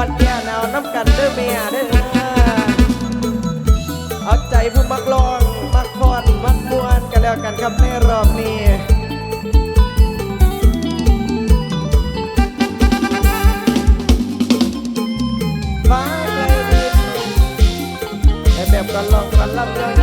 อนแก่แล้วน้ำกันเด้อเมียเด้อเอาใจผู้มักลองมักพอนมักมวนกันแล้วกันครับในรอบนี้ฟ้าลดิแต่แบบกันลองกันลับเลย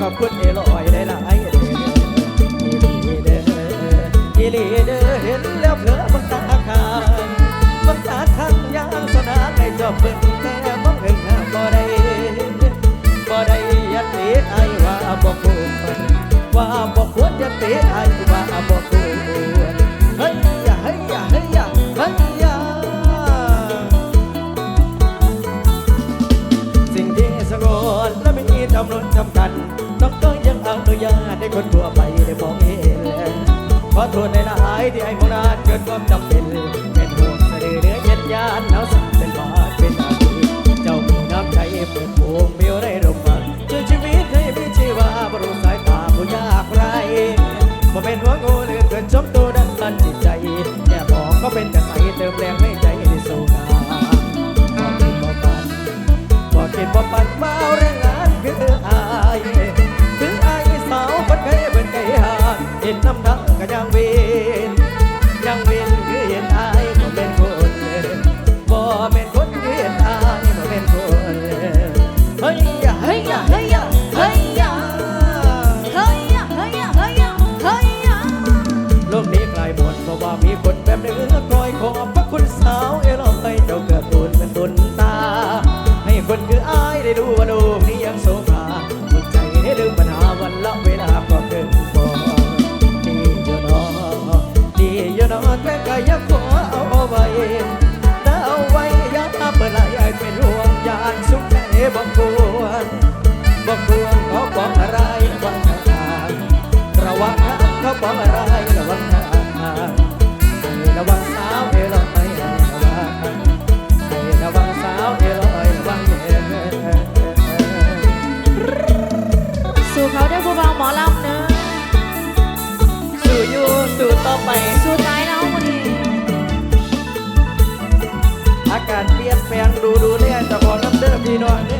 ขอบคุณเอลอยได้หลายอีเด้ออีลีเด้อเห็นแล้วเผลอบังตาคางบังตาทางยางสนาในจอบเบิ่งแต่มองเห็นหน้าบ่ได้บ่ได้ยันเตะไอว่าบ่ควรว่าบ่ควรยันเตะไอ อโทษในละหายที่ไอ้พวกนาเกิดความจำเป็นเป็นห่วงเสะดือเนื้อเย็นยานหนาวสั่นเป็นบาดเป็นอาคืเจ้ามีน้ำใจเปิดโปงเมี บอกควรบอกควรเขาบอกอะไรระวังทางระวังเขาบอกอะไรระวังทางระวังสาวเอลอยระวังระวังสาวเอลอยระวังเอสู่เขาได้ผู้บ่าวหมอลำเนอะสู่อยู่สู่ต่อไปสู่ตายแล้วคนนี้อาการเปลี่ยนแปลงดูดูเนี่ยจะพอน้ำเด้อพี่น้องเนี่ย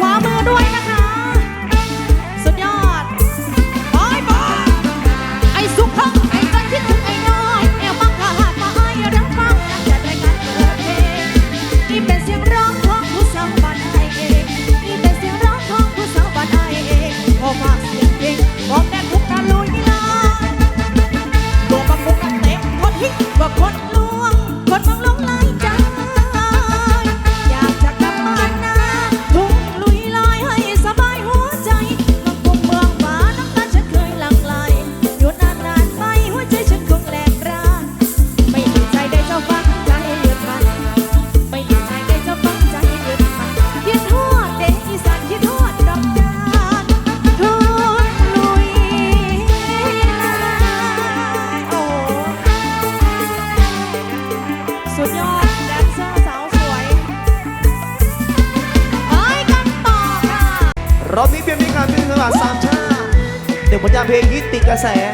ขวามือด้วย Kasih ya.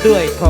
ดเคลื่อนรถด้วยขอ